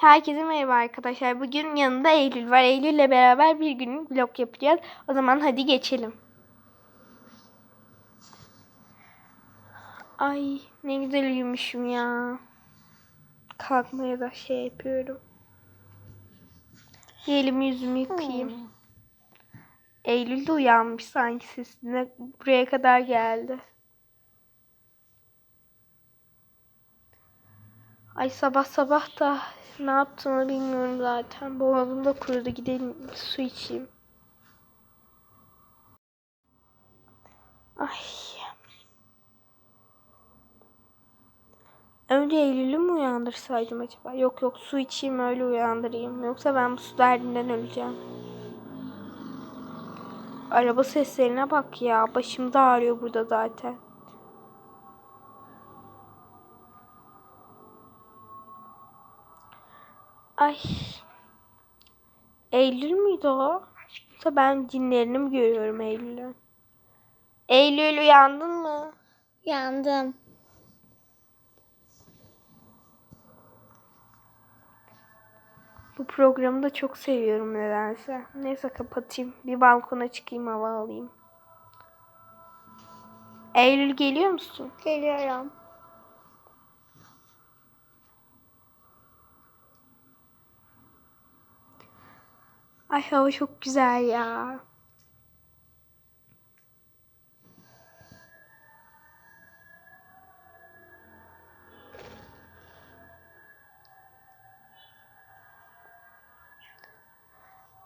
Herkese merhaba arkadaşlar. Bugün yanında Eylül var. Eylül'le beraber bir günlük vlog yapacağız. O zaman hadi geçelim. Ay ne güzel uyumuşum ya. Kalkmaya da şey yapıyorum. Bir elimi yüzümü yıkayayım. Eylül de uyanmış sanki sesine buraya kadar geldi. Ay sabah sabah da ne yaptığımı bilmiyorum zaten. Boğazım da kurudu. Gidelim su içeyim. Ay. Önce Eylül'ü mü uyandırsaydım acaba? Yok yok su içeyim öyle uyandırayım. Yoksa ben bu su derdinden öleceğim. Araba seslerine bak ya. Başım da ağrıyor burada zaten. Ay. Eylül müydü o? Yoksa ben cinlerini mi görüyorum Eylül'ün? Eylül uyandın mı? Yandım. Bu programı da çok seviyorum nedense. Neyse kapatayım. Bir balkona çıkayım hava alayım. Eylül geliyor musun? Geliyorum. Ay hava çok güzel ya.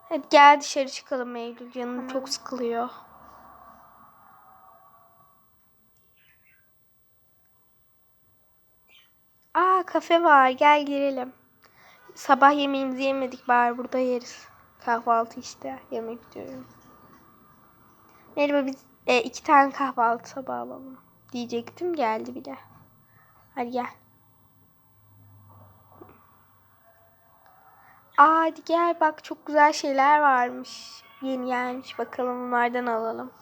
Hadi gel dışarı çıkalım Eylül. Canım çok sıkılıyor. Aa kafe var. Gel girelim. Sabah yemeğimizi yemedik bari burada yeriz. Kahvaltı işte yemek diyorum. Merhaba biz e, iki tane kahvaltı tabağı alalım. Diyecektim geldi bile. Hadi gel. Aa hadi gel bak çok güzel şeyler varmış. Yeni gelmiş bakalım onlardan alalım.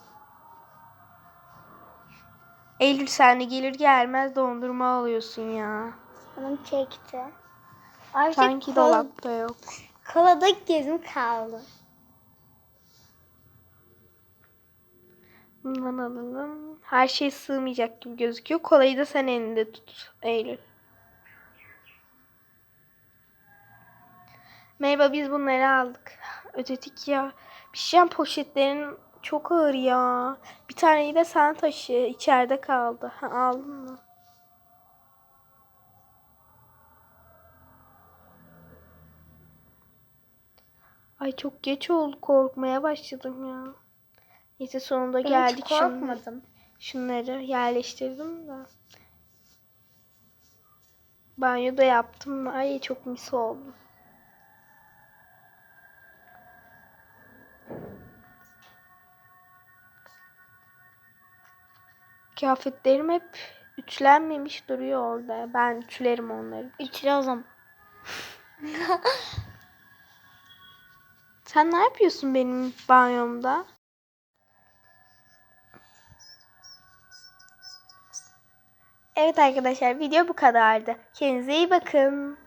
Eylül sen de gelir gelmez dondurma alıyorsun ya. Canım çekti. Artık Sanki dolapta yok. Kolada gezim kaldı. Bundan. Her şey sığmayacak gibi gözüküyor. Kolayı da sen elinde tut Eylül. Merhaba biz bunları aldık. Ödedik ya. Pişen poşetlerin çok ağır ya. Bir taneyi de sen taşı. İçeride kaldı. Ha, aldın mı? Ay çok geç oldu. Korkmaya başladım ya. Neyse sonunda Ben geldik. hiç korkmadım. şunları yerleştirdim de. Banyoda yaptım. Ay çok mis oldu. Kıyafetlerim hep ütülenmemiş duruyor orada. Ben ütülerim onları. İçine o zaman. Sen ne yapıyorsun benim banyomda? Evet arkadaşlar video bu kadardı. Kendinize iyi bakın.